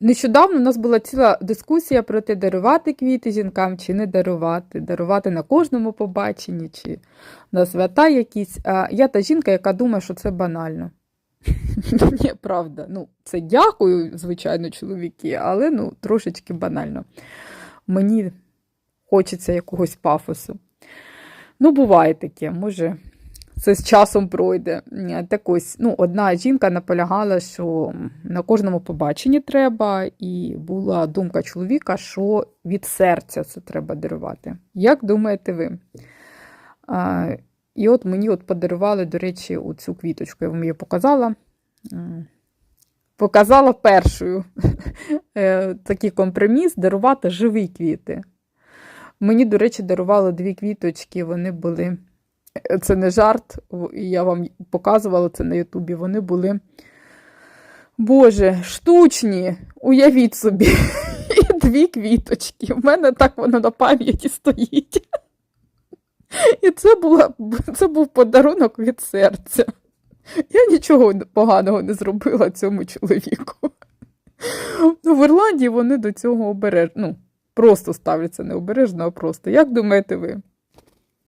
Нещодавно у нас була ціла дискусія про те, дарувати квіти жінкам чи не дарувати, дарувати на кожному побаченні, чи на свята якісь. А я та жінка, яка думає, що це банально. Ні, правда. Ну, це дякую, звичайно, чоловіки, але ну, трошечки банально. Мені хочеться якогось пафосу. Ну, буває таке, може, це з часом пройде. Так ось, ну, одна жінка наполягала, що на кожному побаченні треба, і була думка чоловіка, що від серця це треба дарувати. Як думаєте ви? А, і от мені от подарували, до речі, оцю квіточку, я вам її показала. Показала першою е, такий компроміс дарувати живі квіти. Мені, до речі, дарували дві квіточки, вони були. Це не жарт, я вам показувала це на Ютубі. Вони були. Боже, штучні, уявіть собі. І дві квіточки. У мене так воно на пам'яті стоїть. І це, була, це був подарунок від серця. Я нічого поганого не зробила цьому чоловіку. Ну, в Ірландії вони до цього обережно. Ну, просто ставляться не обережно, а просто. Як думаєте ви?